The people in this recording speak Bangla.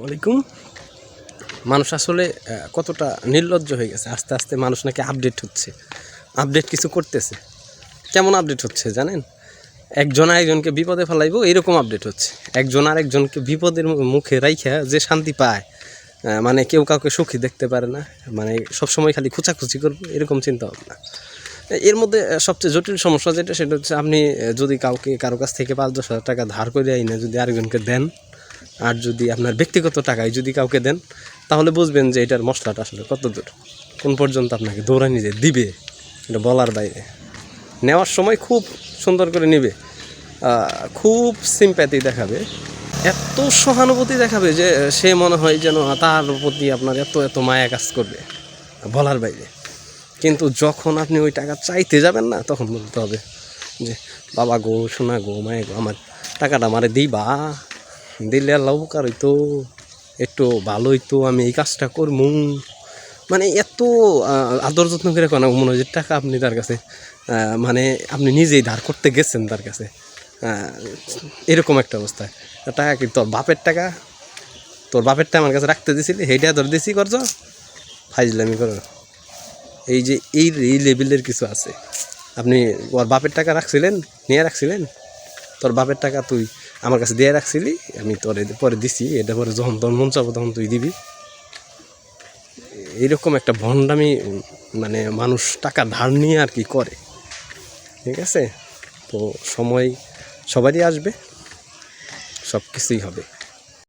ওয়ালাইকুম মানুষ আসলে কতটা নির্লজ্জ হয়ে গেছে। আস্তে আস্তে মানুষ নাকি আপডেট হচ্ছে। আপডেট কিছু করতেছে। কেমন আপডেট হচ্ছে জানেন? একজন আরেকজনকে বিপদে ফেলাইবো, এরকম আপডেট হচ্ছে। একজন আরেকজনকে বিপদের মুখে রাইখা যে শান্তি পায় মানে কেউ কাউকে সুখী দেখতে পারে না মানে সবসময় খালি খুচাখুচি করব, এরকম চিন্তা ভাবনা। এর মধ্যে সবচেয়ে জটিল সমস্যা যেটা, সেটা হচ্ছে আপনি যদি কাউকে, কারও কাছ থেকে পাঁচ দশ হাজার টাকা ধার করে আইনে, যদি আরেকজনকে দেন আর যদি আপনার ব্যক্তিগত টাকায় যদি কাউকে দেন, তাহলে বুঝবেন যে এটার মশলাটা আসলে কত দূর। কোন পর্যন্ত আপনাকে দৌড়ানি যে দিবে, এটা বলার বাইরে। নেওয়ার সময় খুব সুন্দর করে নিবে। খুব সিম্প্যাথি দেখাবে। এত সহানুভূতি দেখাবে যে সে মনে হয় যেন তার প্রতি আপনার এত এত মায়া কাজ করবে, বলার বাইরে। কিন্তু যখন আপনি ওই টাকা চাইতে যাবেন না, তখন বলতে হবে যে, বাবা গো, শোনা গো, মায়ে গো, আমার টাকাটা আমারে দিবা। দিলে আল্লাহ উপকার হইতো, একটু ভালো হইতো, আমি এই কাজটা করমু। মানে এত আদর যত্ন করে কোনো মনে হয় টাকা আপনি তার কাছে মানে আপনি নিজেই ধার করতে গেছেন তার কাছে। এরকম একটা অবস্থায় টাকা কি তোর বাপের টাকা? তোর বাপেরটা আমার কাছে রাখতে দিছিলি? সেইটা তোর দিছি করছ? ফাইজলামি করো এই যে এই এই লেভেলের কিছু আছে। আপনি ওর বাপের টাকা রাখছিলেন, নিয়ে রাখছিলেন? তোর বাপের টাকা তুই আমার কাছে দিয়ে রাখছিলি, আমি তোরে পরে দিছি, এটা পরে যখন তোর মন চাবো তখন তুই দিবি। এইরকম একটা ভণ্ডামি মানে মানুষ টাকা ধার নিয়ে আর কি করে, ঠিক আছে? তো সময় সবারই আসবে সব কিছুই হবে।